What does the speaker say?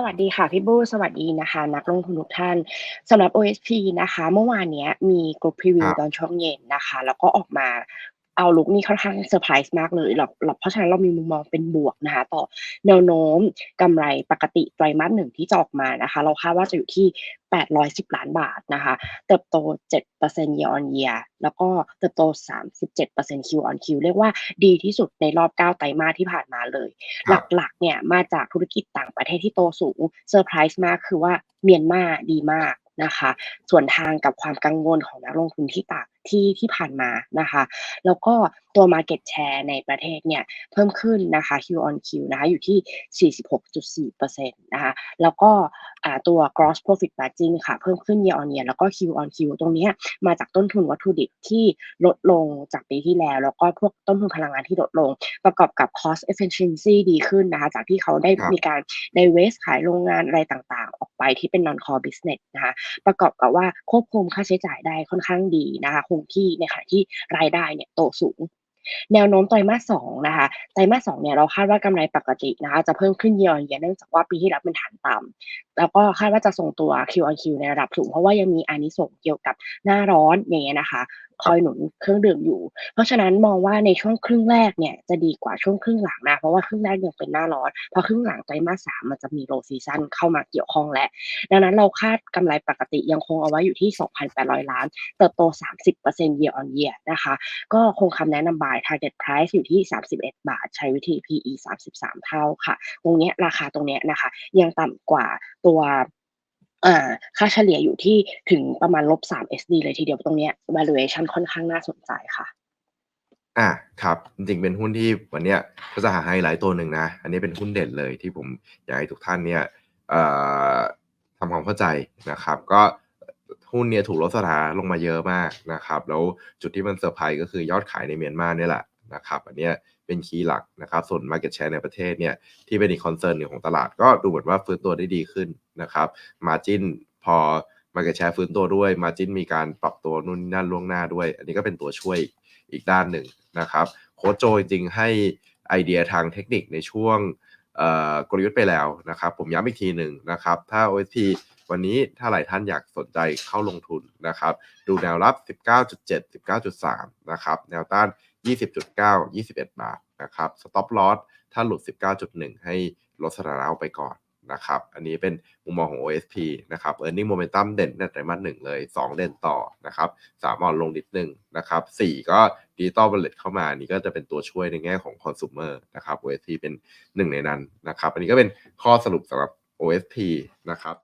สวัสดีค่ะพี่บูสวัสดีนะคะ นักลงทุนทุกท่านสำหรับ OSP นะคะ เมื่อวานเนี้ยมีกรุ๊ปพรีวิควรับตอนช่วงเย็นนะคะ แล้วก็ออกมา เอาลุกนี่ค่อนข้างเซอร์ไพรส์มากเลยเราเราเพราะฉะนั้นเรามีมุมมองเป็นบวกนะคะต่อแนวโน้มกำไรปกติไตรมาสหนึ่งที่จะออกมานะคะ เราคาดว่าจะอยู่ที่ 810 ล้านบาทนะคะ เติบโต 7% year on year แล้วก็เติบโต 37% Q on Q เรียกว่าดีที่สุดในรอบ 9 ไตรมาสที่ผ่านมาเลยครับหลักๆเนี่ยมาจากธุรกิจต่างประเทศที่โตสูงเซอร์ไพรส์มากคือว่าเมียนมาดีมาก นะคะ ส่วนทางกับความกังวลของนักลงทุนที่ต่างที่ที่ผ่านมานะคะ แล้วก็ตัว Market Share ในประเทศเนี่ยเพิ่มขึ้นนะคะ Q on Q นะคะอยู่ที่ 46.4%นะคะ แล้วก็ ตัว Gross Profit Margin ค่ะ เพิ่มขึ้น Year on Year แล้วก็ Q on Q ตรงเนี้ยมาจากต้นทุนวัตถุดิบที่ลดลงจากปีที่แล้ว แล้วก็พวกต้นทุนพลังงานที่ลดลง ประกอบกับ cost efficiency ดีขึ้นนะคะจากที่เขาได้ครับมีการ divest ขายโรงงานอะไรต่างๆ ออกไปที่เป็น non core business นะคะประกอบกับว่าควบคุมค่าใช้จ่ายได้ค่อนข้างดีนะคะคงที่ในขณะที่รายได้เนี่ยโตสูง แนวโน้มไตรมาสสองนะคะไตรมาสสองเนี่ยเราคาดว่ากำไรปกตินะคะจะเพิ่มขึ้น year on year เนื่องจากว่าปีที่แล้วเป็นฐานต่ำแล้วก็คาดว่าจะส่งตัว Q on Q ในระดับสูง เพราะว่ายังมีอานิสงส์เกี่ยวกับหน้าร้อนอย่างเงี้ยนะคะ คอยหนุนเครื่องดื่มอยู่ เพราะฉะนั้นมองว่าในช่วงครึ่งแรกเนี่ยจะดีกว่าช่วงครึ่งหลังนะ เพราะว่าครึ่งแรกยังเป็นหน้าร้อนเพราะครึ่งหลังไตรมาสสามมันจะมี low season เข้ามาเกี่ยวข้องแล้วดังนั้นเราคาดกำไรปกติยังคงเอาไว้อยู่ที่ 2,800 ล้าน เติบโต 30% year on year นะคะ ก็คงคำแนะนำบาย target price อยู่ที่ 31 บาท ใช้วิธี PE 33 เท่าค่ะ ตรงนี้ราคาตรงนี้นะคะ ยังต่ำกว่าตัว ค่าเฉลี่ยอยู่ที่ถึงประมาณลบ3 SD เลยทีเดียวตรงเนี้ย valuation ค่อนข้างน่าสนใจค่ะ อ่าครับ จริงๆเป็นหุ้นที่วันเนี้ยก็จะหาไฮไลท์ตัวหนึ่งนะ อันนี้เป็นหุ้นเด่นเลยที่ผมอยากให้ทุกท่านเนี่ยทำความเข้าใจนะครับ ก็หุ้นเนี่ยถูกลดสถานลงมาเยอะมากนะครับ แล้วจุดที่มันเซอร์ไพรส์ก็คือยอดขายในเมียนมาเนี่ยแหละนะครับ อันเนี้ย เป็นคีย์หลักนะครับ ส่วน Market Share ในประเทศเนี่ยที่เป็นอีกคอนเซิร์นหนึ่งของตลาด ก็ดูเหมือนว่าฟื้นตัวได้ดีขึ้นนะครับ Margin พอ Market Share ฟื้นตัวด้วย Margin มีการปรับตัวนู่นนั่นล่วงหน้าด้วย อันนี้ก็เป็นตัวช่วยอีกด้านหนึ่งนะครับโค้ชโจจริงให้ไอเดียทางเทคนิคในช่วงกลยุทธ์ไปแล้วนะครับ ผมย้ำอีกทีหนึ่งนะครับ ถ้า OSP วันนี้ถ้าหลายท่านอยากสนใจเข้าลงทุนนะครับ ดูแนวรับ 19.7 19.3 นะครับ แนวต้าน 20.9 21 บาทนะครับ stop loss ถ้าหลุด 19.1 ให้ลดสถานะออกไปก่อนนะครับอันนี้เป็นมุมมองของ OSP นะครับ earning momentum เด่นในไตรมาสหนึ่งเลย 2 เด่นต่อนะครับสามอ่อนลงนิดนึงนะครับสี่ก็ดิจิตอล w บ l เลตเข้ามานี่ก็จะเป็นตัวช่วยในแง่ของคอน sumer นะครับ OSP เป็นหนึ่งในนั้นนะครับ อันนี้ก็เป็นข้อสรุปสำหรับ OSP นะครับ